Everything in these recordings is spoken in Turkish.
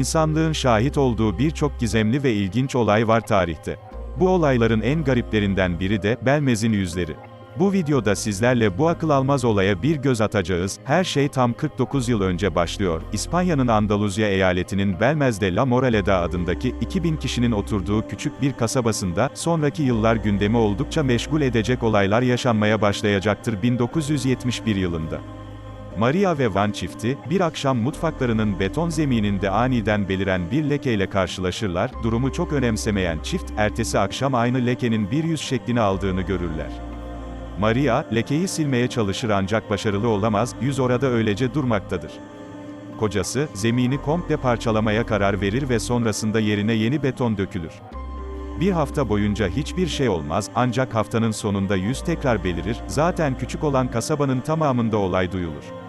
İnsanlığın şahit olduğu birçok gizemli ve ilginç olay var tarihte. Bu olayların en gariplerinden biri de Belmez'in yüzleri. Bu videoda sizlerle bu akıl almaz olaya bir göz atacağız. Her şey tam 49 yıl önce başlıyor. İspanya'nın Andaluzya eyaletinin Belmez'de La Moraleda adındaki 2000 kişinin oturduğu küçük bir kasabasında sonraki yıllar gündemi oldukça meşgul edecek olaylar yaşanmaya başlayacaktır 1971 yılında. Maria ve Van çifti, bir akşam mutfaklarının beton zemininde aniden beliren bir lekeyle karşılaşırlar, durumu çok önemsemeyen çift, ertesi akşam aynı lekenin bir yüz şeklini aldığını görürler. Maria, lekeyi silmeye çalışır ancak başarılı olamaz, yüz orada öylece durmaktadır. Kocası, zemini komple parçalamaya karar verir ve sonrasında yerine yeni beton dökülür. Bir hafta boyunca hiçbir şey olmaz, ancak haftanın sonunda yüz tekrar belirir, zaten küçük olan kasabanın tamamında olay duyulur.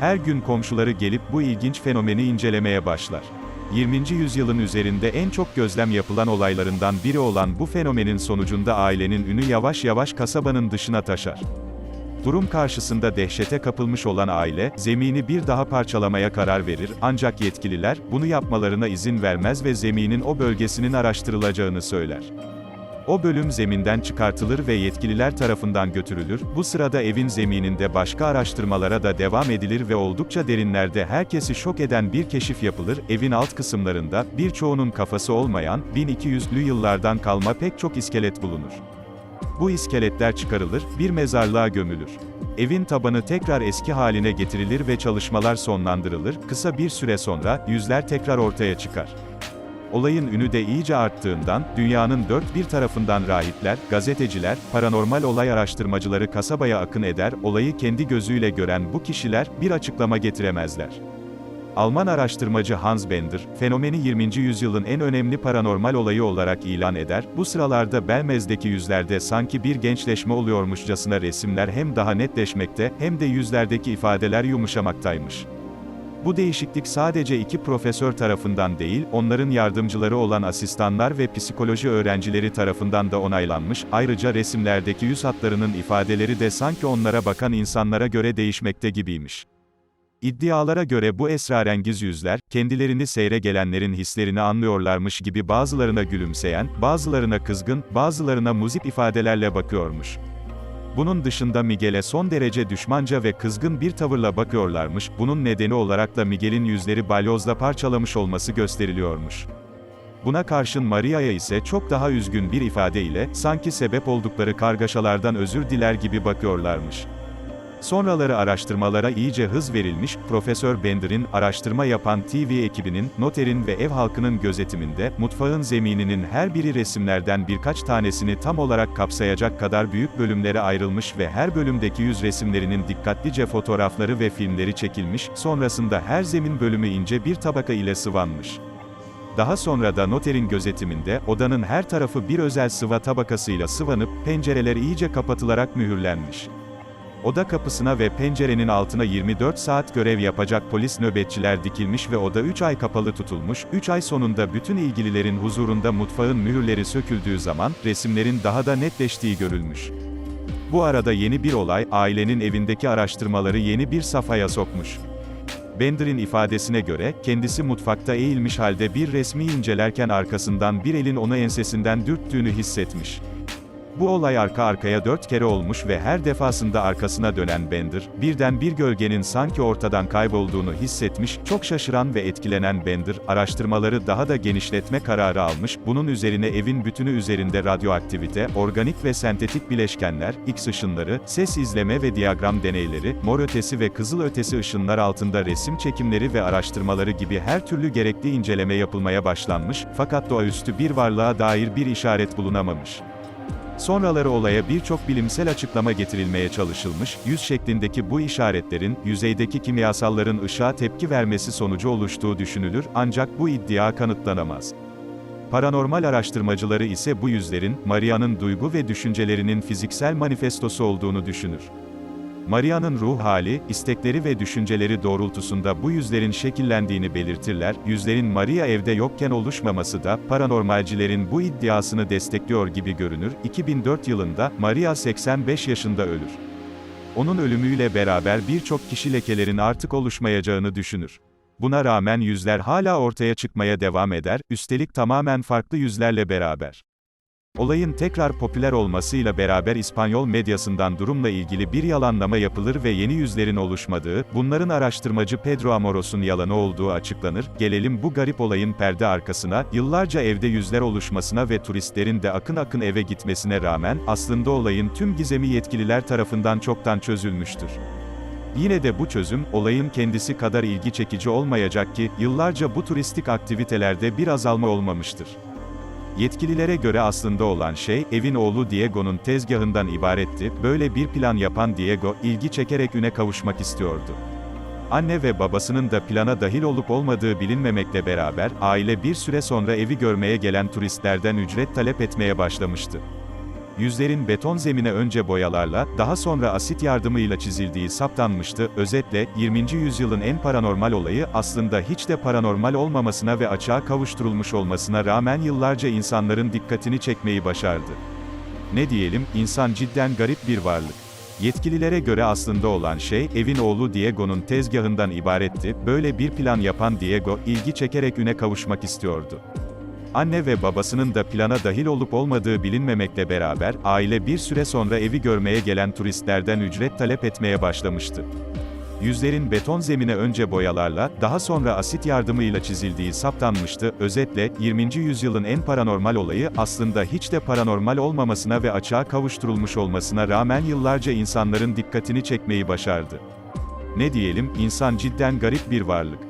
Her gün komşuları gelip bu ilginç fenomeni incelemeye başlar. 20. yüzyılın üzerinde en çok gözlem yapılan olaylarından biri olan bu fenomenin sonucunda ailenin ünü yavaş yavaş kasabanın dışına taşar. Durum karşısında dehşete kapılmış olan aile, zemini bir daha parçalamaya karar verir, ancak yetkililer, bunu yapmalarına izin vermez ve zeminin o bölgesinin araştırılacağını söyler. O bölüm zeminden çıkartılır ve yetkililer tarafından götürülür, bu sırada evin zemininde başka araştırmalara da devam edilir ve oldukça derinlerde herkesi şok eden bir keşif yapılır, evin alt kısımlarında, birçoğunun kafası olmayan, 1200'lü yıllardan kalma pek çok iskelet bulunur. Bu iskeletler çıkarılır, bir mezarlığa gömülür. Evin tabanı tekrar eski haline getirilir ve çalışmalar sonlandırılır, kısa bir süre sonra, yüzler tekrar ortaya çıkar. Olayın ünü de iyice arttığından, dünyanın dört bir tarafından rahipler, gazeteciler, paranormal olay araştırmacıları kasabaya akın eder, olayı kendi gözüyle gören bu kişiler, bir açıklama getiremezler. Alman araştırmacı Hans Bender, fenomeni 20. yüzyılın en önemli paranormal olayı olarak ilan eder, bu sıralarda Belmez'deki yüzlerde sanki bir gençleşme oluyormuşçasına resimler hem daha netleşmekte, hem de yüzlerdeki ifadeler yumuşamaktaymış. Bu değişiklik sadece iki profesör tarafından değil, onların yardımcıları olan asistanlar ve psikoloji öğrencileri tarafından da onaylanmış, ayrıca resimlerdeki yüz hatlarının ifadeleri de sanki onlara bakan insanlara göre değişmekte gibiymiş. İddialara göre bu esrarengiz yüzler, kendilerini seyre gelenlerin hislerini anlıyorlarmış gibi bazılarına gülümseyen, bazılarına kızgın, bazılarına muzip ifadelerle bakıyormuş. Bunun dışında Miguel'e son derece düşmanca ve kızgın bir tavırla bakıyorlarmış, bunun nedeni olarak da Miguel'in yüzleri balyozla parçalamış olması gösteriliyormuş. Buna karşın Maria'ya ise çok daha üzgün bir ifade ile, sanki sebep oldukları kargaşalardan özür diler gibi bakıyorlarmış. Sonraları araştırmalara iyice hız verilmiş, Profesör Bender'in, araştırma yapan TV ekibinin, noterin ve ev halkının gözetiminde, mutfağın zemininin her biri resimlerden birkaç tanesini tam olarak kapsayacak kadar büyük bölümlere ayrılmış ve her bölümdeki yüz resimlerinin dikkatlice fotoğrafları ve filmleri çekilmiş, sonrasında her zemin bölümü ince bir tabaka ile sıvanmış. Daha sonra da noterin gözetiminde, odanın her tarafı bir özel sıva tabakasıyla sıvanıp, pencereler iyice kapatılarak mühürlenmiş. Oda kapısına ve pencerenin altına 24 saat görev yapacak polis nöbetçiler dikilmiş ve oda 3 ay kapalı tutulmuş, 3 ay sonunda bütün ilgililerin huzurunda mutfağın mühürleri söküldüğü zaman, resimlerin daha da netleştiği görülmüş. Bu arada yeni bir olay, ailenin evindeki araştırmaları yeni bir safhaya sokmuş. Bender'in ifadesine göre, kendisi mutfakta eğilmiş halde bir resmi incelerken arkasından bir elin onu ensesinden dürttüğünü hissetmiş. Bu olay arka arkaya dört kere olmuş ve her defasında arkasına dönen Bender, birden bir gölgenin sanki ortadan kaybolduğunu hissetmiş, çok şaşıran ve etkilenen Bender, araştırmaları daha da genişletme kararı almış, bunun üzerine evin bütünü üzerinde radyoaktivite, organik ve sentetik bileşkenler, X ışınları, ses izleme ve diyagram deneyleri, mor ötesi ve kızıl ötesi ışınlar altında resim çekimleri ve araştırmaları gibi her türlü gerekli inceleme yapılmaya başlanmış, fakat doğaüstü bir varlığa dair bir işaret bulunamamış. Sonraları olaya birçok bilimsel açıklama getirilmeye çalışılmış, yüz şeklindeki bu işaretlerin, yüzeydeki kimyasalların ışığa tepki vermesi sonucu oluştuğu düşünülür, ancak bu iddia kanıtlanamaz. Paranormal araştırmacıları ise bu yüzlerin, Maria'nın duygu ve düşüncelerinin fiziksel manifestosu olduğunu düşünür. Maria'nın ruh hali, istekleri ve düşünceleri doğrultusunda bu yüzlerin şekillendiğini belirtirler, yüzlerin Maria evde yokken oluşmaması da, paranormalcilerin bu iddiasını destekliyor gibi görünür, 2004 yılında, Maria 85 yaşında ölür. Onun ölümüyle beraber birçok kişi lekelerin artık oluşmayacağını düşünür. Buna rağmen yüzler hala ortaya çıkmaya devam eder, üstelik tamamen farklı yüzlerle beraber. Olayın tekrar popüler olmasıyla beraber İspanyol medyasından durumla ilgili bir yalanlama yapılır ve yeni yüzlerin oluşmadığı, bunların araştırmacı Pedro Amoros'un yalanı olduğu açıklanır. Gelelim bu garip olayın perde arkasına, yıllarca evde yüzler oluşmasına ve turistlerin de akın akın eve gitmesine rağmen, aslında olayın tüm gizemi yetkililer tarafından çoktan çözülmüştür. Yine de bu çözüm, olayın kendisi kadar ilgi çekici olmayacak ki, yıllarca bu turistik aktivitelerde bir azalma olmamıştır. Yetkililere göre aslında olan şey, evin oğlu Diego'nun tezgahından ibaretti, böyle bir plan yapan Diego, ilgi çekerek üne kavuşmak istiyordu. Anne ve babasının da plana dahil olup olmadığı bilinmemekle beraber, aile bir süre sonra evi görmeye gelen turistlerden ücret talep etmeye başlamıştı. Yüzlerin beton zemine önce boyalarla, daha sonra asit yardımıyla çizildiği saptanmıştı. Özetle, 20. yüzyılın en paranormal olayı, aslında hiç de paranormal olmamasına ve açığa kavuşturulmuş olmasına rağmen yıllarca insanların dikkatini çekmeyi başardı. Ne diyelim, insan cidden garip bir varlık. Yetkililere göre aslında olan şey, evin oğlu Diego'nun tezgahından ibaretti, böyle bir plan yapan Diego, ilgi çekerek üne kavuşmak istiyordu. Anne ve babasının da plana dahil olup olmadığı bilinmemekle beraber, aile bir süre sonra evi görmeye gelen turistlerden ücret talep etmeye başlamıştı. Yüzlerin beton zemine önce boyalarla, daha sonra asit yardımıyla çizildiği saptanmıştı. Özetle, 20. yüzyılın en paranormal olayı, aslında hiç de paranormal olmamasına ve açığa kavuşturulmuş olmasına rağmen yıllarca insanların dikkatini çekmeyi başardı. Ne diyelim, insan cidden garip bir varlık.